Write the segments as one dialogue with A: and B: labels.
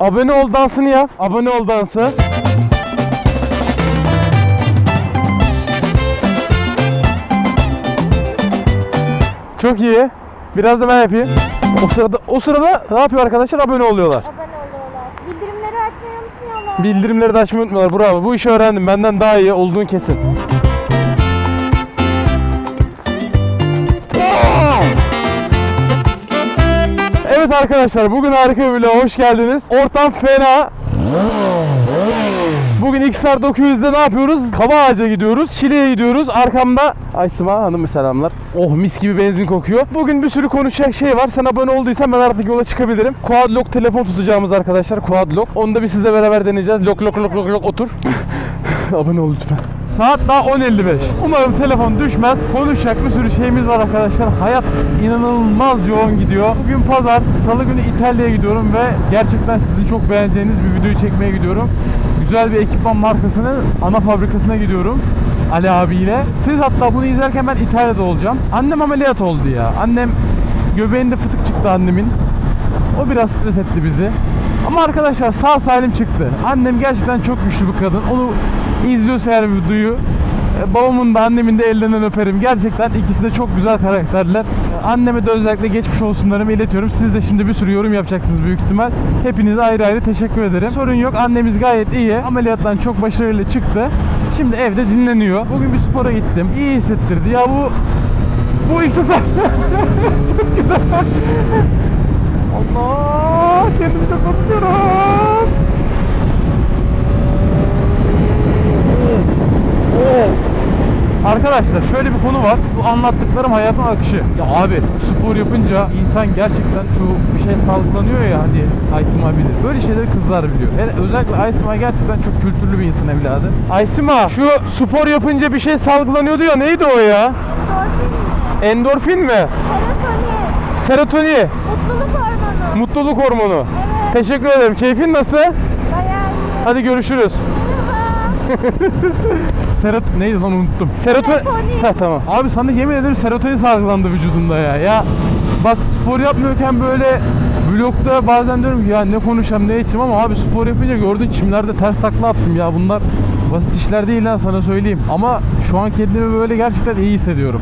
A: Abone ol dansını yap. Abone ol dansı. Çok iyi. Biraz da ben yapayım. O sırada o sırada ne yapıyor arkadaşlar? Abone oluyorlar.
B: Abone oluyorlar. Bildirimleri açmayı unutmuyorlar.
A: Bildirimleri de açmayı unutmuyorlar. Bravo. Bu işi öğrendim. Benden daha iyi olduğun kesin. Evet arkadaşlar bugün harika bir vloga hoş geldiniz. Ortam fena. Bugün XR 900'de ne yapıyoruz? Kava Ağaca gidiyoruz. Şile'ye gidiyoruz. Arkamda Aysima Hanım selamlar. Oh mis gibi benzin kokuyor. Bugün bir sürü konuşacak şey var. Sen abone olduysan ben artık yola çıkabilirim. Quad lock telefon tutacağımız arkadaşlar. Quad lock. Onu da bir sizle beraber deneyeceğiz. Lock lock lock lock lock otur. abone ol lütfen. Saat daha 10.55. Umarım telefon düşmez. Konuşacak bir sürü şeyimiz var arkadaşlar. Hayat inanılmaz yoğun gidiyor. Bugün pazar. Salı günü İtalya'ya gidiyorum ve gerçekten sizin çok beğeneceğiniz bir videoyu çekmeye gidiyorum. Güzel bir ekipman markasının ana fabrikasına gidiyorum. Ali abiyle. Siz hatta bunu izlerken ben İtalya'da olacağım. Annem ameliyat oldu ya. Annem göbeğinde fıtık çıktı annemin. O biraz stres etti bizi. Ama arkadaşlar sağ salim çıktı. Annem gerçekten çok güçlü bir kadın. Onu izliyorsa eğer bir duyu. e, Babamın da annemin de ellerinden öperim. Gerçekten ikisi de çok güzel karakterler. E, Anneme de özellikle geçmiş olsunlarımı iletiyorum. Siz de şimdi bir sürü yorum yapacaksınız büyük ihtimal. Hepinize ayrı ayrı teşekkür ederim. Sorun yok. Annemiz gayet iyi. Ameliyattan çok başarılı çıktı. Şimdi evde dinleniyor. Bugün bir spora gittim. İyi hissettirdi. Ya bu bu ikisi çok güzel. Allah kendimi çok tutuyorum. Arkadaşlar şöyle bir konu var. Bu anlattıklarım hayatın akışı. Ya abi spor yapınca insan gerçekten şu bir şey salgılanıyor ya hani Aysima bilir. Böyle şeyleri kızlar biliyor. Hele özellikle Aysima gerçekten çok kültürlü bir insan evladı. Aysima şu spor yapınca bir şey salgılanıyordu ya neydi o ya? Endorfin mi?
B: Serotonin.
A: Serotoni.
B: Mutluluk.
A: Mutluluk hormonu.
B: Evet.
A: Teşekkür ederim. Keyfin nasıl?
B: Bayağı iyi.
A: Hadi görüşürüz. Serot neydi lan unuttum. Serotonin.
B: Serotonin.
A: Ha tamam. Abi sana yemin ederim serotonin salgılandı vücudunda ya. Ya bak spor yapmıyorken böyle vlogda bazen diyorum ya ne konuşacağım ne edeceğim ama abi spor yapınca gördün çimlerde ters takla attım ya bunlar basit işler değil lan sana söyleyeyim. Ama şu an kendimi böyle gerçekten iyi hissediyorum.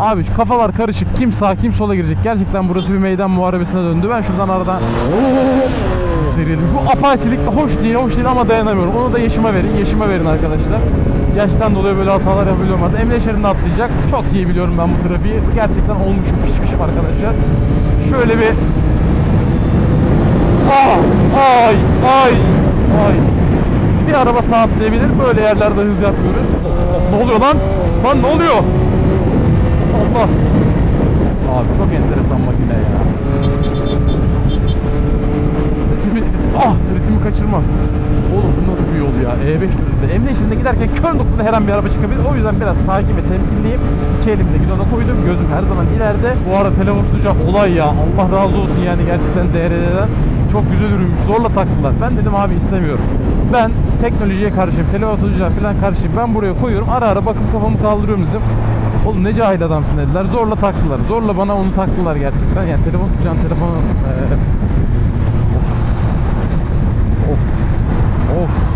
A: Abi şu kafalar karışık. Kim sağ kim sola girecek. Gerçekten burası bir meydan muharebesine döndü. Ben şuradan aradan seriyelim. Bu apaçilik hoş değil, hoş değil ama dayanamıyorum. Onu da yaşıma verin, yaşıma verin arkadaşlar. Yaştan dolayı böyle hatalar yapabiliyorum artık. Emniyet şeridinde atlayacak. Çok iyi biliyorum ben bu trafiği. Gerçekten olmuşum, pişmişim arkadaşlar. Şöyle bir... Ah, ay, ay, ay. Bir araba sağa atlayabilir. Böyle yerlerde hız yapıyoruz. Ne oluyor lan? Lan ne oluyor? Allah. Abi çok enteresan makine ya. Ritmi, ah ritmi kaçırma. Oğlum bu nasıl bir yol ya? E5 düzünde. Emniyet şeridinde giderken kör noktada her an bir araba çıkabilir. O yüzden biraz sakin ve temkinliyim. İki elimde gidona koydum. Gözüm her zaman ileride. Bu arada telefon tutacak olay ya. Allah razı olsun yani gerçekten DRD'den. Çok güzel ürünmüş. Zorla taktılar. Ben dedim abi istemiyorum. Ben teknolojiye karşıyım. Tutacağı falan karşıyım. Ben buraya koyuyorum. Ara ara bakıp kafamı kaldırıyorum dedim. Oğlum ne cahil adamsın dediler. Zorla taktılar. Zorla bana onu taktılar gerçekten. Yani telefon tutacağım telefonu eee, Of. Of.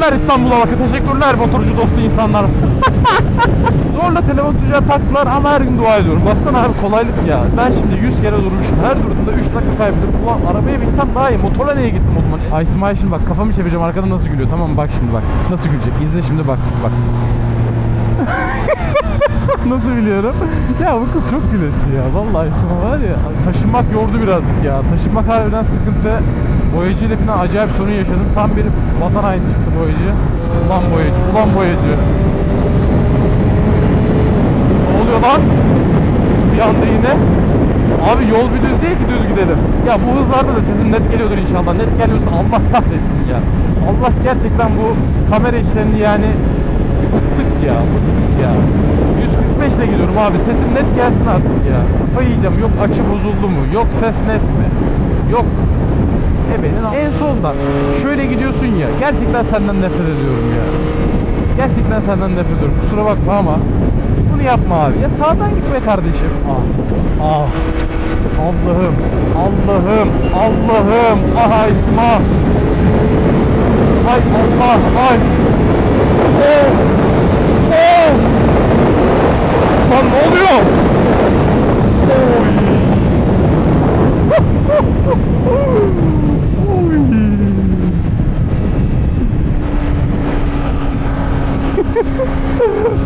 A: Teşekkürler İstanbul'a bakın. Teşekkürler motorcu dostu insanlar. Zorla telefon tutacağı taktılar ama her gün dua ediyorum. Baksana abi kolaylık ya. Ben şimdi 100 kere durmuşum. Her durduğumda 3 dakika kaybediyorum. Ulan arabaya binsem daha iyi. Motorla niye gittim o zaman? Ay İsmail şimdi bak kafamı çevireceğim. Arkada nasıl gülüyor. Tamam bak şimdi bak. Nasıl gülecek. İzle şimdi bak. Bak. Nasıl biliyorum? Ya bu kız çok güleçli ya. Vallahi sana var ya. Taşınmak yordu birazcık ya. Taşınmak harbiden sıkıntı. Boyacı ile falan acayip sorun yaşadım. Tam bir vatan haini çıktı boyacı. Ulan boyacı, ulan boyacı. Ne oluyor lan? Bir anda yine. Abi yol bir düz değil ki düz gidelim. Ya bu hızlarda da sesin net geliyordur inşallah. Net geliyorsa Allah kahretsin ya. Allah gerçekten bu kamera işlerini yani bıktık ya, bıktık ya. 145 ile gidiyorum abi. Sesim net gelsin artık ya. Kafayı yiyeceğim. Yok açı bozuldu mu? Yok ses net mi? Yok. Ebenin en soldan. Şöyle gidiyorsun ya. Gerçekten senden nefret ediyorum ya. Gerçekten senden nefret ediyorum. Kusura bakma ama bu Bunu yapma abi. Ya sağdan git be kardeşim. Ah. Ah. Allah'ım. Allah'ım. Allah'ım. Ah İsma. Ay Allah. Ay. Of. Of. Lan ne oluyor? Oy. Oy.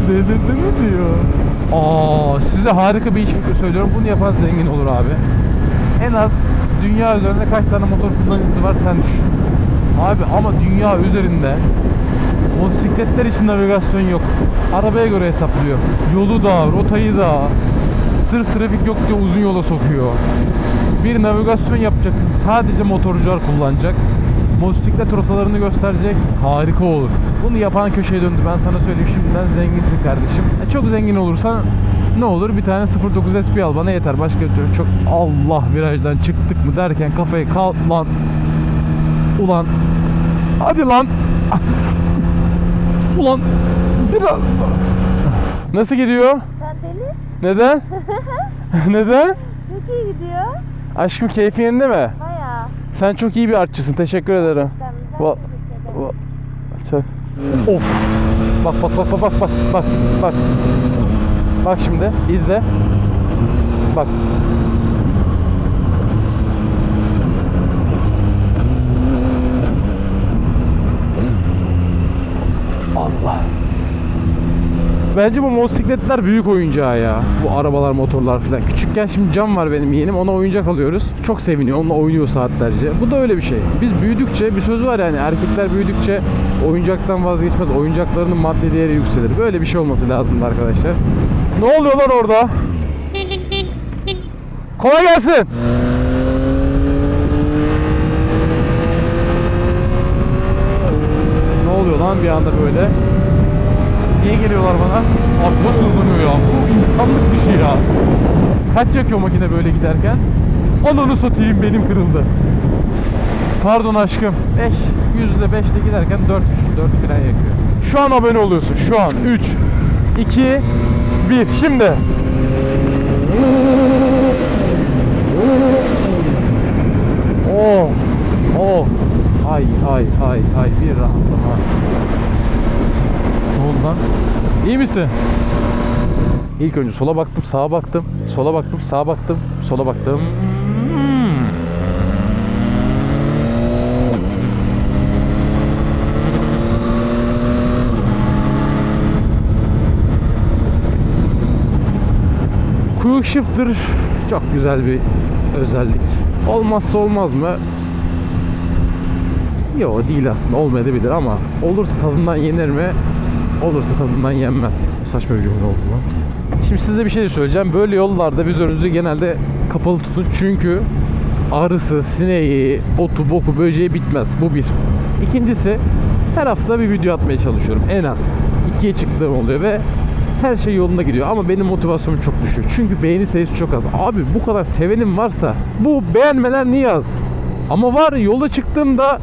A: Delirdi mi diyor? Aa, size harika bir iş fikri söylüyorum. Bunu yapan zengin olur abi. En az dünya üzerinde kaç tane motor kullanıcısı var sen düşün. Abi ama dünya üzerinde motosikletler için navigasyon yok. Arabaya göre hesaplıyor. Yolu da, rotayı da. Sırf trafik yok diye uzun yola sokuyor. Bir navigasyon yapacaksın. Sadece motorcular kullanacak. Motosiklet rotalarını gösterecek. Harika olur. Bunu yapan köşeye döndü. Ben sana söyleyeyim şimdiden zenginsin kardeşim. E, çok zengin olursan ne olur? Bir tane 09 SP al bana yeter. Başka bir türlü çok Allah virajdan çıktık mı derken kafayı kal lan. Ulan. Hadi lan. Ulan. Biraz. Nasıl gidiyor?
B: Deli?
A: Neden? Neden?
B: Çok iyi gidiyor.
A: Aşkım keyfin yerinde mi?
B: Baya.
A: Sen çok iyi bir artçısın. Teşekkür ederim.
B: Ben ben
A: Va-
B: teşekkür ederim.
A: va- Çok. Of. Bak bak bak bak bak bak bak bak. Bak şimdi izle. Bak. Allah. Bence bu motosikletler büyük oyuncağı ya. Bu arabalar, motorlar falan. Küçükken şimdi cam var benim yeğenim. Ona oyuncak alıyoruz. Çok seviniyor. Onunla oynuyor saatlerce. Bu da öyle bir şey. Biz büyüdükçe bir söz var yani erkekler büyüdükçe oyuncaktan vazgeçmez. Oyuncaklarının maddi değeri yükselir. Böyle bir şey olması lazım arkadaşlar. Ne oluyor lan orada? Kolay gelsin. Ne oluyor lan bir anda böyle? Niye geliyorlar bana? Abi nasıl hızlanıyor ya? Bu insanlık bir şey ya. Kaç yakıyor makine böyle giderken? Ananı satayım benim kırıldı. Pardon aşkım. 5, yüzde 5'le giderken 4, 4 fren yakıyor. Şu an abone oluyorsun. Şu an 3, 2, 1. Şimdi. Oh, oh. Ay, ay, ay, ay. Bir rahatlama. Ne oldu lan? İyi misin? İlk önce sola baktım, sağa baktım, sola baktım, sağa baktım, sola baktım. Quick Shifter çok güzel bir özellik. Olmazsa olmaz mı? Yok değil aslında olmayabilir ama olursa tadından yenir mi? Olursa tadından yenmez. Saçma bir cümle oldu lan. Şimdi size bir şey söyleyeceğim. Böyle yollarda vizörünüzü genelde kapalı tutun çünkü arısı, sineği, otu, boku, böceği bitmez. Bu bir. İkincisi her hafta bir video atmaya çalışıyorum en az. İkiye çıktığım oluyor ve her şey yolunda gidiyor ama benim motivasyonum çok düşük. Çünkü beğeni sayısı çok az. Abi bu kadar sevenim varsa bu beğenmeler niye az? Ama var yola çıktığımda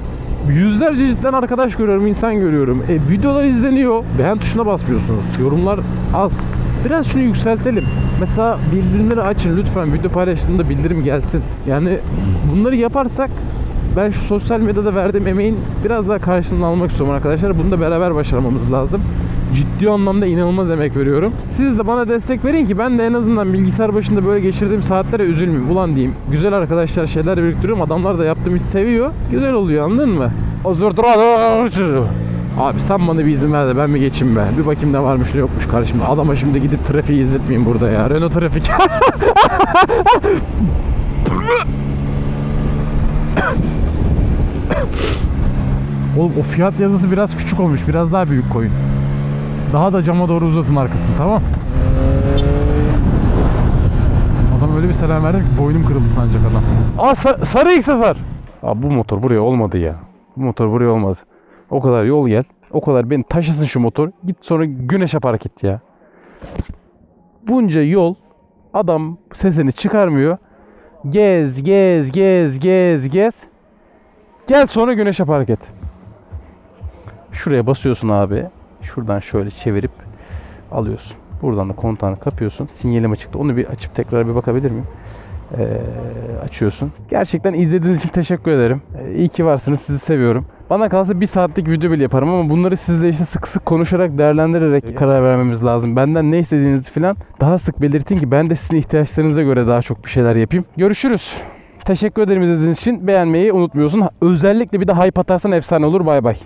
A: yüzlerce cidden arkadaş görüyorum, insan görüyorum. E, videolar izleniyor. Beğen tuşuna basmıyorsunuz. Yorumlar az. Biraz şunu yükseltelim. Mesela bildirimleri açın lütfen. Video paylaştığımda bildirim gelsin. Yani bunları yaparsak ben şu sosyal medyada verdiğim emeğin biraz daha karşılığını almak istiyorum arkadaşlar. Bunu da beraber başarmamız lazım. Ciddi anlamda inanılmaz emek veriyorum. Siz de bana destek verin ki ben de en azından bilgisayar başında böyle geçirdiğim saatlere üzülmeyeyim. Ulan diyeyim. Güzel arkadaşlar şeyler biriktiriyorum. Adamlar da yaptığım işi seviyor. Güzel oluyor anladın mı? Abi sen bana bir izin ver de ben bir geçeyim be. Bir bakayım ne varmış ne yokmuş karşımda. Adama şimdi gidip trafiği izletmeyeyim burada ya. Renault trafik. Oğlum o fiyat yazısı biraz küçük olmuş. Biraz daha büyük koyun. Daha da cama doğru uzatın arkasını tamam. Adam öyle bir selam verdim ki boynum kırıldı sancak adam. Aa sa- sarı ilk sefer. Abi bu motor buraya olmadı ya. Bu motor buraya olmadı. O kadar yol gel. O kadar beni taşısın şu motor. Git sonra güneşe park et ya. Bunca yol adam sesini çıkarmıyor. Gez gez gez gez gez. Gel sonra güneşe park et. Şuraya basıyorsun abi. Şuradan şöyle çevirip alıyorsun. Buradan da kontağını kapıyorsun. Sinyalim açıktı. Onu bir açıp tekrar bir bakabilir miyim? Ee, açıyorsun. Gerçekten izlediğiniz için teşekkür ederim. Ee, iyi ki varsınız. Sizi seviyorum. Bana kalsa bir saatlik video bile yaparım ama bunları sizle işte sık sık konuşarak, değerlendirerek karar vermemiz lazım. Benden ne istediğinizi falan daha sık belirtin ki ben de sizin ihtiyaçlarınıza göre daha çok bir şeyler yapayım. Görüşürüz. Teşekkür ederim izlediğiniz için. Beğenmeyi unutmuyorsun. Özellikle bir de hype atarsan efsane olur. Bay bay.